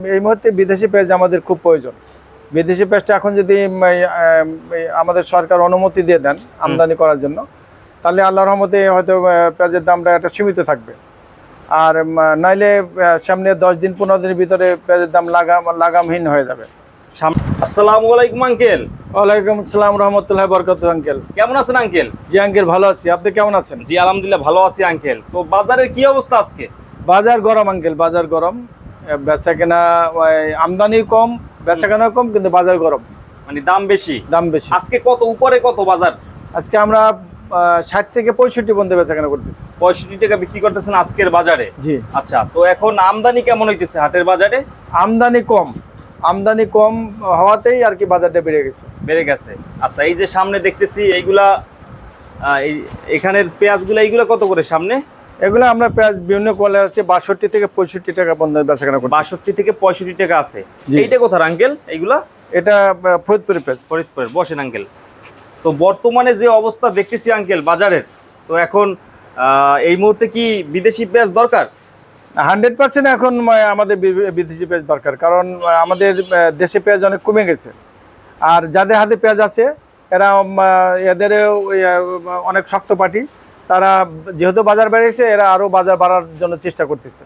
এই মুহূর্তে বিদেশি পেঁয়াজ আমাদের খুব প্রয়োজন। বিদেশি পেঁয়াজটা এখন যদি আমাদের সরকার অনুমতি দিয়ে দেন আমদানি করার জন্য তাহলে আল্লাহর রহমতে হয়তো পেঁয়াজের দামটা একটা সীমিত থাকবে। আর নাইলে সামনে দশ দিন পনেরো দিনের ভিতরে পেঁয়াজের দাম লাগাম লাগামহীন হয়ে যাবে। আসসালামু আলাইকুম আঙ্কেল। ওয়ালাইকুম আসসালাম রহমতুল্লাহ বরকত আঙ্কেল। কেমন আছেন আঙ্কেল? জি আঙ্কেল ভালো আছি। আপনি কেমন আছেন? জি আলহামদুলিল্লাহ ভালো আছি আঙ্কেল। তো বাজারের কি অবস্থা আজকে? বাজার গরম আঙ্কেল বাজার গরম। বেচা কেনা আমদানি কম বেচা কেনা কম কিন্তু বাজার গরম। মানে দাম বেশি? দাম বেশি। আজকে কত উপরে কত বাজার? আজকে আমরা ষাট থেকে পঁয়ষট্টি পর্যন্ত বেচা কেনা করতেছি। পঁয়ষট্টি টাকা বিক্রি করতেছেন আজকের বাজারে? জি। আচ্ছা তো এখন আমদানি কেমন হইতেছে হাটের বাজারে? আমদানি কম। আমদানি কম হওয়াতেই আর কি বাজারটা বেড়ে গেছে। বেড়ে গেছে। আচ্ছা এই যে সামনে দেখতেছি এইগুলা এই এখানের পেঁয়াজগুলো এইগুলো কত করে সামনে? এগুলো আমরা পেঁয়াজ বিভিন্ন কোয়ালিটি আছে বাষট্টি থেকে পঁয়ষট্টি টাকা পর্যন্ত বেচা কেনা করছি বাষট্টি থেকে পঁয়ষট্টি টাকা আছে। এইটা কোথার আঙ্কেল এইগুলা? এটা ফরিদপুরের পেঁয়াজ ফরিদপুরের বসেন আঙ্কেল তো বর্তমানে যে অবস্থা দেখতেছি আঙ্কেল বাজারের তো এখন এই মুহূর্তে কি বিদেশি পেঁয়াজ দরকার? হান্ড্রেড পার্সেন্ট এখন আমাদের বিদেশি পেঁয়াজ দরকার কারণ আমাদের দেশে পেঁয়াজ অনেক কমে গেছে। আর যাদের হাতে পেঁয়াজ আছে এরা এদের অনেক শক্ত পার্টি তারা যেহেতু বাজার বেড়েছে এরা আরও বাজার বাড়ার জন্য চেষ্টা করতেছে।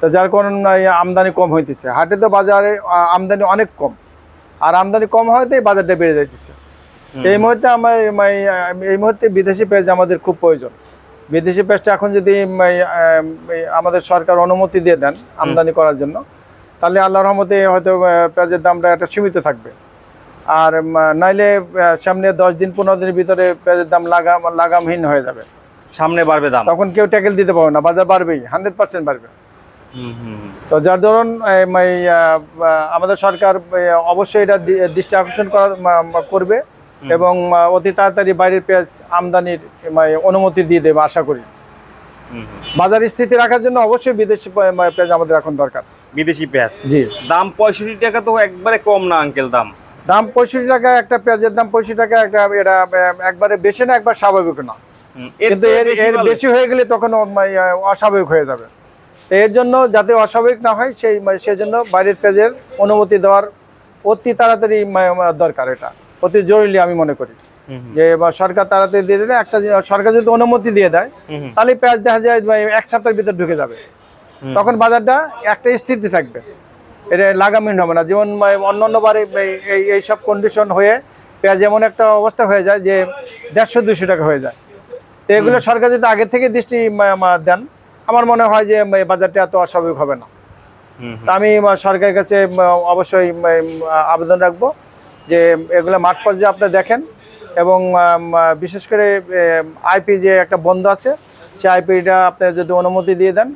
তো যার কারণ আমদানি কম হইতেছে। হাটে তো বাজারে আমদানি অনেক কম। আর আমদানি কম হওয়াতেই বাজারটা বেড়ে যাইতেছে। এই মুহূর্তে আমার এই- মুহূর্তে বিদেশি পেঁয়াজ আমাদের খুব প্রয়োজন। বিদেশি পেঁয়াজটা এখন যদি আমাদের সরকার অনুমতি দিয়ে দেন আমদানি করার জন্য তাহলে আল্লাহ রহমতে হয়তো পেঁয়াজের দামটা একটা সীমিত থাকবে। আর নাইলে সামনে দশ দিন পনেরো দিনের ভিতরে পেঁয়াজের দাম লাগাম লাগামহীন হয়ে যাবে। সামনে বাড়বে দাম। তখন কেউ ট্যাকেল দিতে পারবে না বাজার বাড়বেই হান্ড্রেড পার্সেন্ট বাড়বে। তো যার ধরুন আমাদের সরকার অবশ্যই এটা দৃষ্টি আকর্ষণ করা করবে এবং অতি তাড়াতাড়ি বাইরের পেঁয়াজ আমদানির অনুমতি দিয়ে দেবে আশা করি। বাজার স্থিতি রাখার জন্য অবশ্যই বিদেশি পেঁয়াজ আমাদের এখন দরকার। বিদেশি পেঁয়াজ? জি। দাম পঁয়ষট্টি টাকা তো একবারে কম না আঙ্কেল দাম। দাম পঁয়ষট্টি টাকা একটা পেঁয়াজের দাম পঁয়ষট্টি টাকা একটা এটা একবারে বেশি না একবার স্বাভাবিক না। কিন্তু এর বেশি এর বেশি হয়ে গেলে তখন অস্বাভাবিক হয়ে যাবে। এর জন্য যাতে অস্বাভাবিক না হয় সেই সেজন্য বাইরের পেঁয়াজের অনুমতি দেওয়ার অতি তাড়াতাড়ি দরকার এটা। অতি জরুরি আমি মনে করি। যে সরকার তাড়াতাড়ি দিয়ে দিলে একটা সরকার যদি অনুমতি দিয়ে দেয়। তাহলে পেঁয়াজ দেখা যায় এক সপ্তাহের ভিতর ঢুকে যাবে। তখন বাজারটা একটা স্থিতি থাকবে। এটা লাগামহীন হবে না। যেমন অন্য অন্য বারে এই এইসব কন্ডিশন হয়ে পেঁয়াজ এমন একটা অবস্থা হয়ে যায় যে দেড়শো দুশো টাকা হয়ে যায়। তো এগুলো সরকার যদি আগে থেকে দৃষ্টি দেন আমার মনে হয় যে বাজারটা এত অস্বাভাবিক হবে না। তা আমি সরকারের কাছে অবশ্যই আবেদন রাখব যে এগুলো মাঠ পর্যায়ে আপনি দেখেন এবং বিশেষ করে আইপি যে একটা বন্ধ আছে সেই আইপিটা আপনি যদি অনুমতি দিয়ে দেন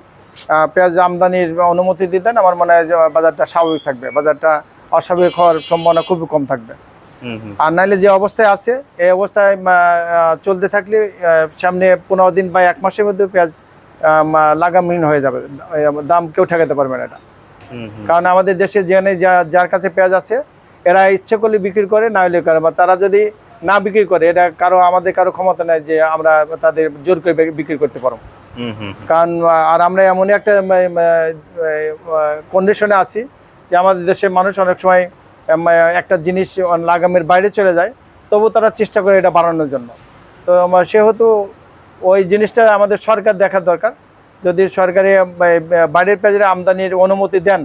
পেঁয়াজ আমদানির অনুমতি দিয়ে দেন আমার মনে হয় যে বাজারটা স্বাভাবিক থাকবে। বাজারটা অস্বাভাবিক হওয়ার সম্ভাবনা খুবই কম থাকবে। আর নাইলে যে অবস্থায় আছে এই অবস্থায় চলতে থাকলে সামনে পনেরো দিন বা এক মাসের মধ্যে পেঁয়াজ লাগামহীন হয়ে যাবে। দাম কেউ ঠেকাতে পারবে না এটা। কারণ আমাদের দেশে যেখানে যা- যার কাছে পেঁয়াজ আছে এরা ইচ্ছে করলে বিক্রি করে না হলে করে বা তারা যদি না বিক্রি করে এটা কারও আমাদের কারও ক্ষমতা নেই যে আমরা তাদের জোর করে বিক্রি- করতে পারব। কারণ আর আমরা এমনই একটা কন্ডিশনে আছি যে আমাদের দেশের মানুষ অনেক সময় একটা জিনিস লাগামের বাইরে চলে যায় তবু তারা চেষ্টা করে এটা বাড়ানোর জন্য। তো সেহেতু ওই জিনিসটা আমাদের সরকার দেখার দরকার। যদি সরকারি বাইরের পেঁয়াজের আমদানির অনুমতি দেন।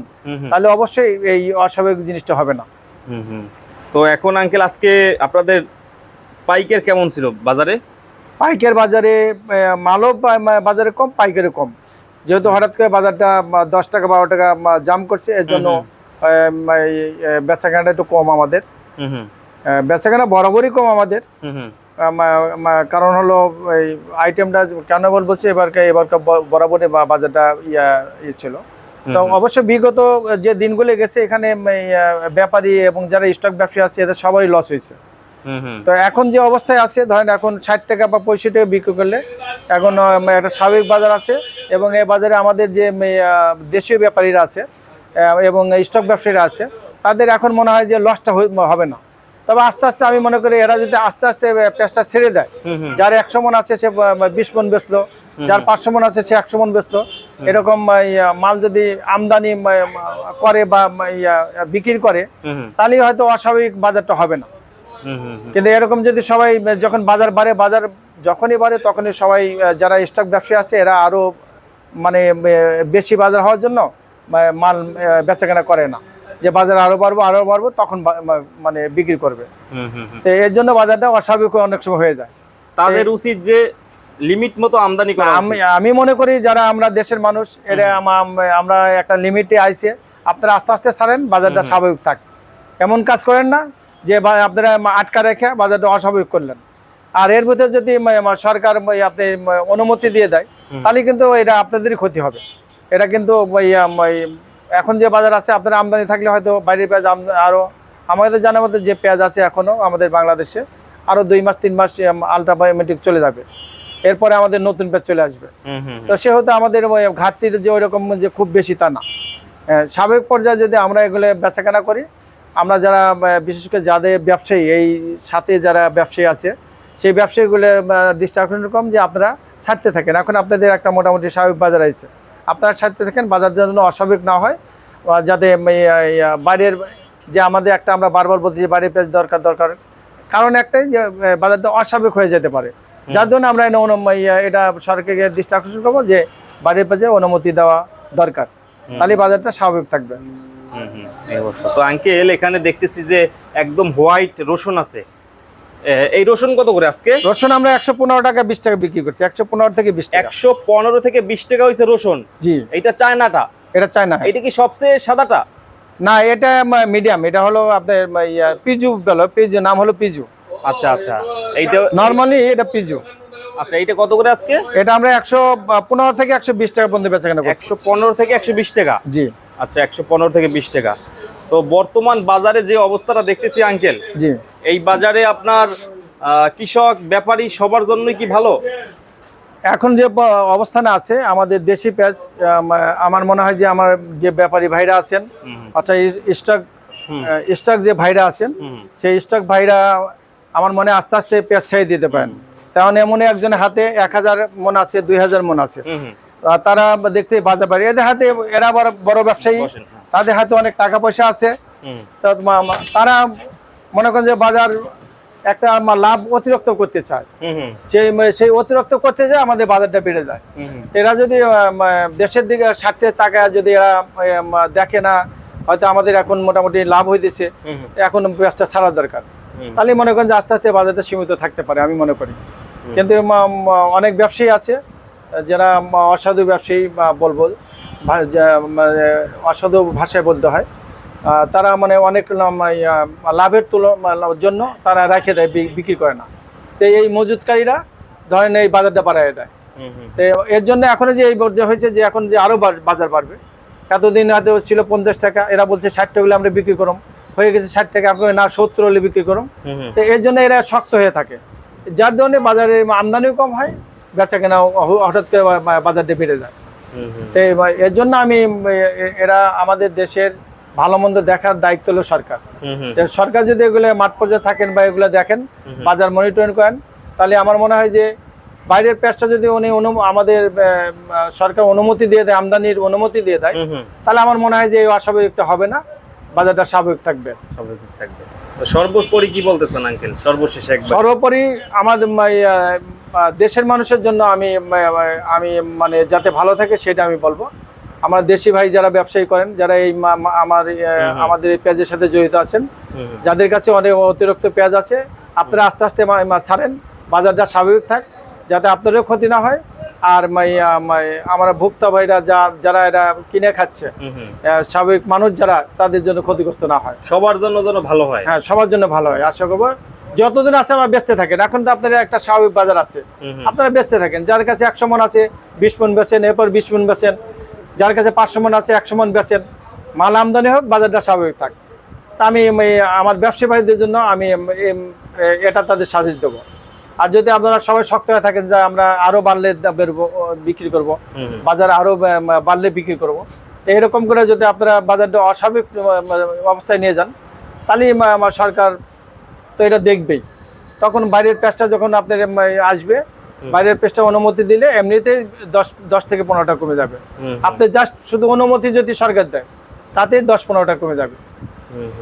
তাহলে অবশ্যই এই অস্বাভাবিক জিনিসটা হবে না। তো এখন আঙ্কেল আজকে আপনাদের পাইকের কেমন ছিল বাজারে? পাইকার বাজারে মালও বাজারে কম পাইকারে কম। যেহেতু হঠাৎ করে বাজারটা দশ টাকা বারো টাকা জাম করছে এর জন্য বেচাকেনাটা একটু কম আমাদের। হুম, হুম, বেচাকেনা বরাবরই কম আমাদের। কারণ হলো এই আইটেমটা কেন বল বলছি এবারকে এবারকার বরাবরই বাজারটা ইয়া ই ছিল। তো অবশ্য বিগত যে দিনগুলো গেছে এখানে ব্যাপারী এবং যারা স্টক ব্যবসায়ী আছে এদের সবারই লস হয়েছে। তো এখন যে অবস্থায় আছে ধরেন এখন ষাট টাকা বা পঁয়ষট্টি টাকা বিক্রি করলে এখন একটা স্বাভাবিক বাজার আছে এবং এই বাজারে আমাদের যে দেশীয় ব্যাপারীরা আছে এবং স্টক ব্যবসায়ীরা আছে তাদের এখন মনে হয় যে লসটা হবে না। তবে আস্তে আস্তে আমি মনে করি এরা যদি আস্তে আস্তে পেঁয়াজটা ছেড়ে দেয়। যার একশো মন আছে সে বিশ মন বেচলো যার পাঁচশো মন আছে সে একশো মন ব্যস্ত এরকম মাল যদি আমদানি করে বা বিক্রি করে তাহলে হয়তো অস্বাভাবিক বাজারটা হবে না। কিন্তু এরকম যদি সবাই যখন বাজার বাড়ে বাজার যখনই বাড়ে তখনই সবাই যারা স্টক ব্যবসায়ী আছে এরা আরও মানে বেশি বাজার হওয়ার জন্য মাল বেচাকেনা করে না। যে বাজার আরও বাড়বো আরও বাড়বো তখন মানে বিক্রি করবে। তো এর জন্য বাজারটা অস্বাভাবিক অনেক সময় হয়ে যায়। তাদের উচিত যে লিমিট মতো আমদানি করা আমি আমি মনে করি যারা আমরা দেশের মানুষ এরা আমরা একটা লিমিটে আইছে আপনারা আস্তে আস্তে ছাড়েন বাজারটা স্বাভাবিক থাক। এমন কাজ করেন না যে আপনারা আটকা রেখে বাজারটা অস্বাভাবিক করলেন। আর এর ভিতরে যদি সরকার আপনি অনুমতি দিয়ে দেয় তাহলে কিন্তু এটা আপনাদেরই ক্ষতি হবে। এটা কিন্তু এখন যে বাজার আছে আপনার আমদানি থাকলে হয়তো বাইরের পেঁয়াজ আমদা- আরও আমাদের জানার মধ্যে যে পেঁয়াজ আছে এখনও আমাদের বাংলাদেশে আরও দুই মাস তিন মাস আলট্রা বায়োমেট্রিক চলে যাবে। এরপরে আমাদের নতুন পেঁয়াজ চলে আসবে। তো সেহেতু আমাদের ওই ঘাটতির যে ওইরকম যে খুব বেশি তা না। স্বাভাবিক পর্যায়ে যদি আমরা এগুলো বেচাকেনা করি আমরা যারা বিশেষ করে যাদের ব্যবসায়ী এই সাথে যারা ব্যবসায়ী আছে সেই ব্যবসায়ীগুলো আকর্ষণ কম যে আপনারা ছাড়তে থাকেন। এখন আপনাদের একটা মোটামুটি স্বাভাবিক বাজার আছে। আপনারা সাথে থাকেন বাজার যেন অস্বাভাবিক না হয়। যাতে বাইরের যে আমাদের একটা আমরা বারবার বলছি যে বাইরের পেঁয়াজ দরকার দরকার। কারণ একটাই যে বাজারটা অস্বাভাবিক হয়ে যেতে পারে। যার জন্য আমরা এটা সরকারকে দৃষ্টি আকর্ষণ করব যে বাড়ির পেঁয়াজের অনুমতি দেওয়া দরকার। তাহলে বাজারটা স্বাভাবিক থাকবে। হুম হুম, এই অবস্থা। তো আঙ্কেল এখানে দেখতেছি যে একদম হোয়াইট রসুন আছে। এই রসুন কত করে আজকে? রসুন আমরা একশো পনেরো টাকা বিশ টাকা বিক্রি করছি একশো পনেরো থেকে বিশ একশো পনেরো থেকে বিশ টাকা হয়েছে রসুন। জি। এইটা চায়নাটা? এটা চায়না। এটা কি সবচেয়ে সাদাটা? না এটা মিডিয়াম এটা হলো আপনার পিজু বলো পিজু নাম হলো পিজু। আচ্ছা আচ্ছা। এইটা নর্মালি এটা পিজু। আচ্ছা এইটা কত করে আজকে? এটা আমরা একশো পনেরো থেকে একশো বিশ টাকা পর্যন্ত বেচা কেনা একশো পনেরো থেকে একশো বিশ টাকা? জি। আচ্ছা একশো পনেরো থেকে বিশ টাকা। তো বর্তমান বাজারে যে অবস্থাটা দেখতেছি আঙ্কেল জি। এই বাজারে আপনার কৃষক ব্যাপারী সবার জন্যই কি ভালো? এখন যে অবস্থানে আছে আমাদের দেশি পেঁয়াজ আমার মনে হয় যে আমার যে ব্যাপারী ভাইরা আছেন অর্থাৎ স্টক স্টক যে ভাইরা আছেন সেই স্টক ভাইরা আমার মনে আস্তে আস্তে পেঁয়াজ ছেড়ে দিতে পারেন। তেমন এমন একজনের হাতে এক হাজার মন আছে দুই হাজার মন আছে। তারা দেখতে বাজার পারে এদের হাতে এরা বড় বড় ব্যবসায়ী। তাদের হাতে অনেক টাকা পয়সা আছে। তারা মনে করেন যে বাজার একটা লাভ অতিরিক্ত করতে চায়। সেই সেই অতিরিক্ত করতে যায় আমাদের বাজারটা বেড়ে যায়। এরা যদি দেশের দিকে স্বার্থে তাকায় যদি এরা দেখে না হয়তো আমাদের এখন মোটামুটি লাভ হইতেছে। এখন পেঁয়াজটা ছাড়া দরকার। তাহলে মনে করেন যে আস্তে আস্তে বাজারটা সীমিত থাকতে পারে আমি মনে করি। কিন্তু অনেক ব্যবসায়ী আছে যারা অসাধু ব্যবসায়ী বলব অসাধু ভাষায় বলতে হয়। তারা মানে অনেক লাভের তুলনার জন্য তারা রেখে দেয় বিক্রি করে না। তো এই মজুতকারীরা ধরেন এই বাজারটা বাড়ায় দেয়। তো এর জন্য এখন যে এই যে হয়েছে যে এখন যে আরও বা- বাজার বাড়বে এতদিন হয়তো ছিল পঞ্চাশ টাকা এরা বলছে ষাট টাকা হলে আমরা বিক্রি করুম। হয়ে গেছে ষাট টাকা এখন না সত্তর হলে বিক্রি করুম। তো এর জন্য এরা শক্ত হয়ে থাকে। যার জন্য বাজারে আমদানিও কম হয় বেচা কেনা হঠাৎ করে বাজারটা বেড়ে যায়। তো এর জন্য আমি এরা আমাদের দেশের ভালো মন্দ দেখার দায়িত্ব হলো সরকার। সরকার যদি এগুলো মাঠ পর্যায়ে থাকেন বা এগুলো দেখেন বাজার মনিটরিং করেন তাহলে আমার মনে হয় যে বাইরের পেঁয়াজটা যদি উনি আমাদের সরকার অনুমতি দিয়ে দেয় আমদানির অনুমতি দিয়ে দেয়। তাহলে আমার মনে হয় যে এই অস্বাভাবিকটা হবে না বাজারটা স্বাভাবিক থাকবে। স্বাভাবিক থাকবে। সর্বোপরি কি বলতেছেন আঙ্কেল? সর্বশেষে সর্বোপরি আমাদের দেশের মানুষের জন্য আমি আমি মানে যাতে ভালো থাকে সেটা আমি বলব। আমার দেশি ভাই যারা ব্যবসায়ী করেন যারা এই মা- মা- আমার আমাদের এই পেঁয়াজের সাথে জড়িত আছেন হুম। যাদের কাছে অনেক অতিরিক্ত পেঁয়াজ আছে আপনারা আস্তে আস্তে ছাড়েন বাজারটা স্বাভাবিক থাক যাতে আপনাদেরও ক্ষতি না হয়। আর আমার ভোক্তা ভাইরা যা যারা এরা কিনে খাচ্ছে স্বাভাবিক মানুষ যারা তাদের জন্য ক্ষতিগ্রস্ত না হয়। সবার জন্য যেন ভালো হয়। হ্যাঁ সবার জন্য ভালো হয়। আশা করব যতদিন আছে আমরা বেচতে থাকেন। এখন তো আপনার একটা স্বাভাবিক বাজার আছে। আপনারা বেচতে থাকেন। যার কাছে একশো মন আছে বিশ মন বেচেন এরপর বিশ মন বেচেন। যার কাছে পাঁচশো মন আছে একশো মন বেচেন। মাল আমদানি হোক বাজারটা স্বাভাবিক থাক। তা আমি আমার ব্যবসায়ী ভাইদের জন্য আমি এটা তাদের সাজেশ দেবো। আর যদি আপনারা সবাই শক্ত হয়ে থাকেন যে আমরা আরও বাড়লে বেরবো, বিক্রি করব। বাজার আরও বাড়লে বিক্রি করব। তো এরকম করে যদি আপনারা বাজারটা অস্বাভাবিক অবস্থায় নিয়ে যান তাহলে আমার সরকার তো এটা দেখবেই। তখন বাইরের পেঁয়াজটা যখন আপনার আসবে বাইরের পেজটা অনুমতি দিলে এমনিতেই দশ দশ থেকে পনেরোটা কমে যাবে। আপনি জাস্ট শুধু অনুমতি যদি সরকার দেয় তাতে দশ পনেরোটা কমে যাবে।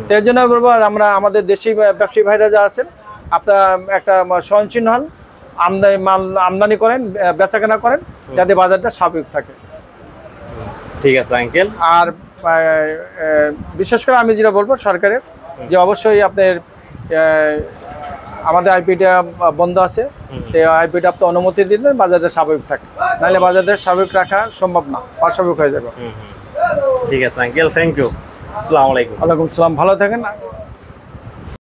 তো এর জন্য বলব আমরা আমাদের দেশি ব্যবসায়ী ভাইরা যা আছেন আপনার একটা সহনশীল হন আমদানি মাল আমদানি করেন বেচা কেনা করেন যাতে বাজারটা স্বাভাবিক থাকে। ঠিক আছে আঙ্কেল আর বিশেষ করে আমি যেটা বলব সরকারের যে অবশ্যই আপনার আমাদের আইপিটা বন্ধ আছে। আইপিটা আপনি অনুমতি দিলে বাজারটা স্বাভাবিক থাকে। নাহলে বাজারটা স্বাভাবিক রাখা সম্ভব না অস্বাভাবিক হয়ে যাবে। ঠিক আছে আঙ্কেল থ্যাংক ইউ আসসালামু আলাইকুম। ওয়ালাইকুম আসসালাম ভালো থাকেন।